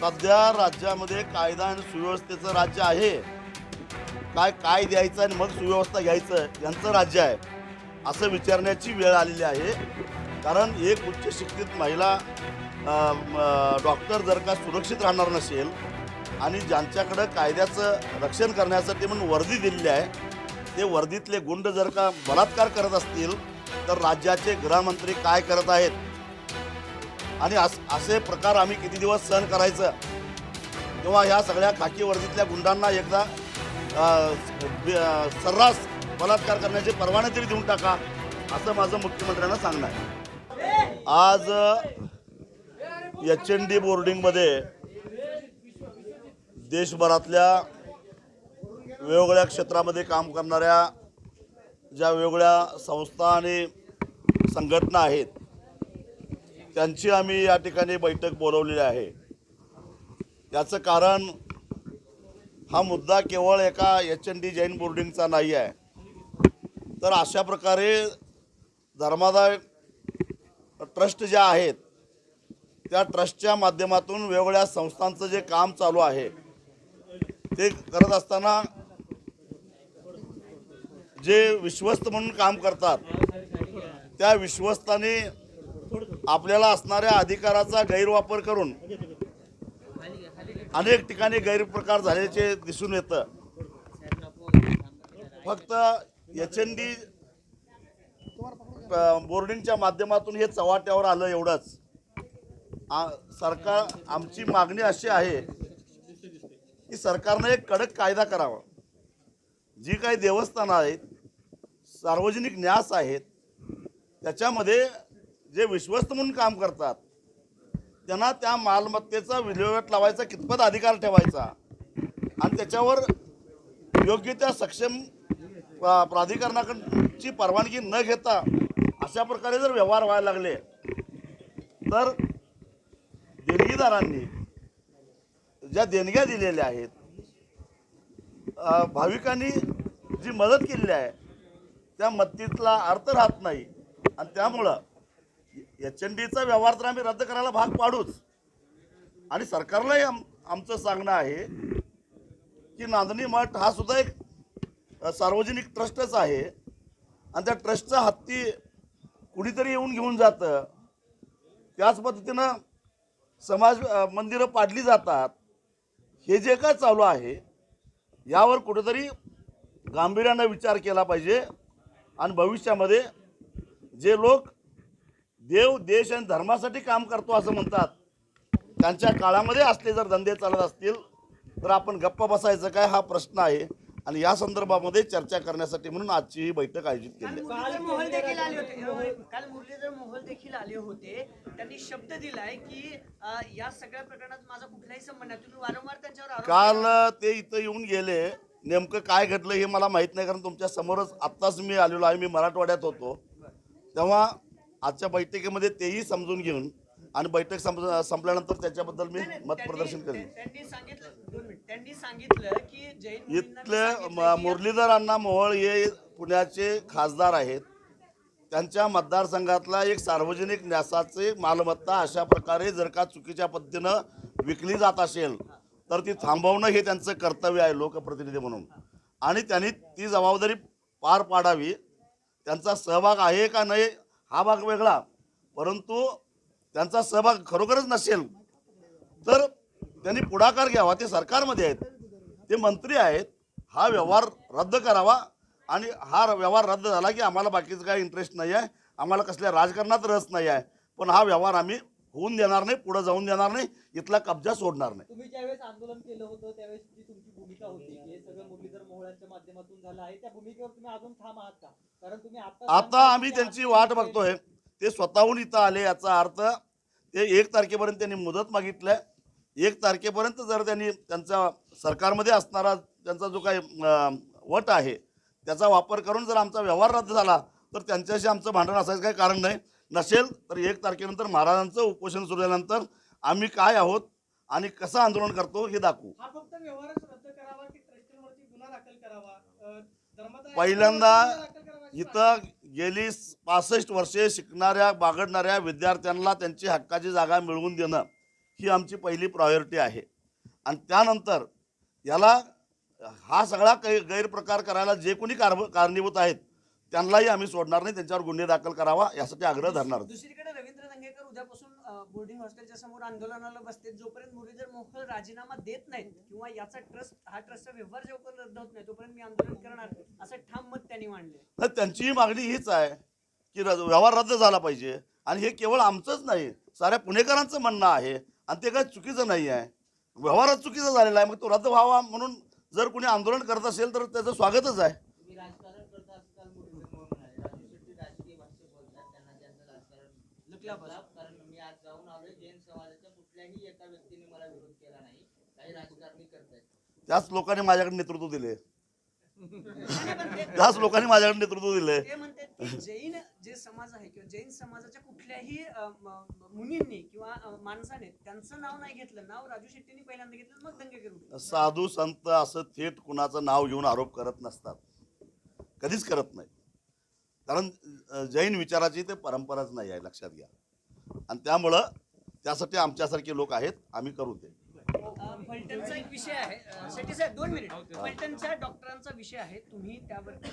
सध्या राज्यामध्ये कायदा आणि सुव्यवस्थेचं राज्य आहे. काय काय द्यायचं आणि मग सुव्यवस्था घ्यायचं यांचं राज्य आहे असं विचारण्याची वेळ आलेली आहे. कारण एक उच्च शिक्षित महिला डॉक्टर जर का सुरक्षित राहणार नसेल आणि ज्यांच्याकडं कायद्याचं रक्षण करण्यासाठी म्हणून वर्दी दिलेली आहे ते वर्दीतले गुंड जर का बलात्कार करत असतील तर राज्याचे गृहमंत्री काय करत आहेत? आणि अस असे प्रकार आम्ही किती दिवस सहन करायचं? तेव्हा ह्या सगळ्या खाकी वर्दीतल्या गुंडांना एकदा सर्रास बलात्कार करण्याची परवानगी तरी देऊन टाका असं माझं मुख्यमंत्र्यांना सांगणं आहे. आज एच एन डी बोर्डिंगमध्ये देशभरातल्या वेगवेगळ्या क्षेत्रामध्ये काम करणाऱ्या ज्या वेगवेगळ्या संस्था आणि संघटना आहेत त्यांची आम्ही या ठिकाणी बैठक बोलवलेली आहे. याचं कारण हा मुद्दा केवळ एका एच एन डी जैन बोर्डिंगचा नाही आहे. तर अशा प्रकारे धर्मादाय ट्रस्ट ज्या आहेत त्या ट्रस्टच्या माध्यमातून वेगवेगळ्या संस्थांचं जे काम चालू आहे ते करत असताना जे विश्वस्त म्हणून काम करतात त्या विश्वस्ताने आपल्याला असणाऱ्या अधिकाराचा गैरवापर करून अनेक ठिकाणी गैरप्रकार झाल्याचे दिसून येतं. फक्त एच एन डी बोर्डिंगच्या माध्यमातून हे चव्हाट्यावर आलं एवढंच. सरकार आमची मागणी अशी आहे की सरकारनं एक कडक कायदा करावा. जी काही देवस्थानं आहेत सार्वजनिक न्यास आहेत त्याच्यामध्ये जे विश्वस्त म्हणून काम करतात त्यांना त्या मालमत्तेचा विल्हेवाट लावायचा कितपत अधिकार ठेवायचा? आणि त्याच्यावर योग्य त्या सक्षम प्राधिकरणाकडची परवानगी न घेता अशा प्रकारे जर व्यवहार व्हायला लागले तर देणगीदारांनी ज्या देणग्या दिलेल्या आहेत भाविकांनी जी मदत केलेली आहे त्या मदतीतला अर्थ राहत नाही. आणि त्यामुळं एच एन डीचा व्यवहार तर आम्ही रद्द करायला भाग पाडूच. आणि सरकारलाही आम आमचं सांगणं आहे की नांदणी मठ हा सुद्धा एक सार्वजनिक ट्रस्टच आहे. आणि त्या ट्रस्टचा हत्ती कुणीतरी येऊन घेऊन जातं. त्याच पद्धतीनं समाज मंदिरं पाडली जातात. हे जे काय चालू आहे यावर कुठेतरी गांभीर्यानं विचार केला पाहिजे. आणि भविष्यामध्ये जे लोक देव देश आणि धर्मासाठी काम करतो असं म्हणतात. त्यांच्या काळामध्ये असले जर धंदे चालत असतील तर आपण गप्प बसायचं काय? हा प्रश्न आहे. आणि या संदर्भामध्ये चर्चा करण्यासाठी म्हणून आजची ही बैठक आयोजित केली. काल मुरलीधर मोहोळ देखील आले होते. त्यांनी शब्द दिलाय की या सगळ्या प्रकरणात माझा कुठलाही संबंध नाही. तुम्ही वारंवार त्यांच्यावर आरोप काल. ते इथं येऊन गेले. नेमकं काय घडलं हे मला माहीत नाही कारण तुमच्या समोरच आत्ताच मी आलेलो आहे. मी मराठवाड्यात होतो. तेव्हा आजच्या बैठकीमध्ये तेही समजून घेऊन आणि बैठक संप संपल्यानंतर त्याच्याबद्दल मी नाही, नाही, मत त्यांनी- प्रदर्शन करेन. त्यांनी सांगितलं की इथले मुरलीधर अण्णा मोहोळ हे पुण्याचे खासदार आहेत. त्यांच्या मतदारसंघातला एक सार्वजनिक न्यासाचे मालमत्ता अशा प्रकारे जर का चुकीच्या पद्धतीनं विकली जात असेल तर ती थांबवणं हे त्यांचं कर्तव्य आहे लोकप्रतिनिधी म्हणून. आणि त्यांनी ती जबाबदारी पार पाडावी. त्यांचा सहभाग आहे का नाही हा भाग वेगळा. परंतु त्यांचा सहभाग खरोखरच नसेल तर त्यांनी पुढाकार घ्यावा ते सरकारमध्ये आहेत. ते मंत्री आहेत. हा व्यवहार रद्द करावा आणि हा व्यवहार रद्द झाला की आम्हाला बाकीचं काही इंटरेस्ट नाही आहे आम्हाला कसल्या राजकारणात रस नाही आहे पण हा व्यवहार आम्ही होऊन देणार नाही पुढे जाऊन देणार नाही इथला कब्जा सोडणार नाही. तुम्ही ज्यावेळेस आंदोलन केलं होतं त्यावेळेस जी तुमची भूमिका होती हे सगळं मुरलीधर मोहोळांच्या माध्यमातून झालं आहे त्या भूमिकेवर तुम्ही अजून ठाम आहात का? कारण तुम्ही आता आता आम्ही त्यांची वाट बघतोय. ते स्वतःहून इथं आले याचा अर्थ ते एक तारखेपर्यंत त्यांनी मुदत मागितलंय. एक तारखेपर्यंत जर त्यांनी त्यांचा सरकारमध्ये असणारा त्यांचा जो काही वट आहे त्याचा वापर करून जर आमचा व्यवहार रद्द झाला तर त्यांच्याशी आमचं भांडण असायचं काही कारण नाही. नसेल तर एक तारखेनंतर महाराजांचं उपोषण सुरू झाल्यानंतर आम्ही काय आहोत आणि कसं आंदोलन करतो हे दाखवू. पहिल्यांदा इथं गेली पासष्ट वर्षे शिकणाऱ्या बागडणाऱ्या विद्यार्थ्यांना त्यांची हक्काची जागा मिळवून देणं ही आमची पहिली प्रायोरिटी आहे. आणि त्यानंतर याला हा सगळा कै गैरप्रकार करायला जे कोणी कार कारणीभूत आहेत त्यांनाही आम्ही सोडणार नाही त्यांच्यावर गुन्हे दाखल करावा यासाठी आग्रह धरणार. दुसरीकडे रवींद्र दंगेकर उद्यापासून बोर्डिंग हॉस्टेलच्या समोर आंदोलनाला बसते जोपर्यंत मुरलीधर मोहोळ राजीनामा देत नाहीत किंवा याचा ट्रस्ट हा ट्रस्टचा व्यवहार जोपर्यंत रद्द होत नाही तोपर्यंत मी आंदोलन करणार असं ठाम मत त्यांनी मांडले त्यांचीही मागणी हीच आहे की व्यवहार रद्द झाला पाहिजे. आणि हे केवळ आमचंच नाही साऱ्या पुणेकरांचं म्हणणं आहे. आणि ते काय चुकीचं नाही आहे. व्यवहारच चुकीचा झालेला आहे मग तो रद्द व्हावा म्हणून जर कोणी आंदोलन करत असेल तर त्याचं स्वागतच आहे तुम्ही राजकारण करता असताल मुरलीधर मोहोळ म्हणाले राजू शेट्टी राजकीय भाष्य बोलतात त्यांना त्यांचं लुकला, कारण मी आज जाऊन आलोय जैन समाजाच्या कुठल्याही एका व्यक्तीने मला विरोध केला नाही. काही राजकारणी करतायत. त्याच लोकांनी माझ्याकडे नेतृत्व दिले त्याच लोकांनी माझ्याकडे नेतृत्व दिले ते म्हणतात की जैन जे समाज आहे किंवा जैन समाजाच्या कुठल्याही अ, म- मुनींनी किंवा अ, माणसाने त्यांचं नाव नाही घेतलं नाव राजू शेट्टींनी पहिल्यांदा घेतलं मग दंगेकर उठले. साधू संत असं थेट कुणाचं नाव घेऊन आरोप करत नसतात. कधीच करत नाही कारण अ, जैन विचाराची ते परंपराच नाही आहे लक्षात घ्या. आणि त्यामुळं त्यासाठी आमच्यासारखे लोक आहेत आम्ही करू ते फलटणचा एक विषय आहे. साहेब दोन मिनिट. फलटणच्या डॉक्टरांचा विषय आहे. तुम्ही त्यावरती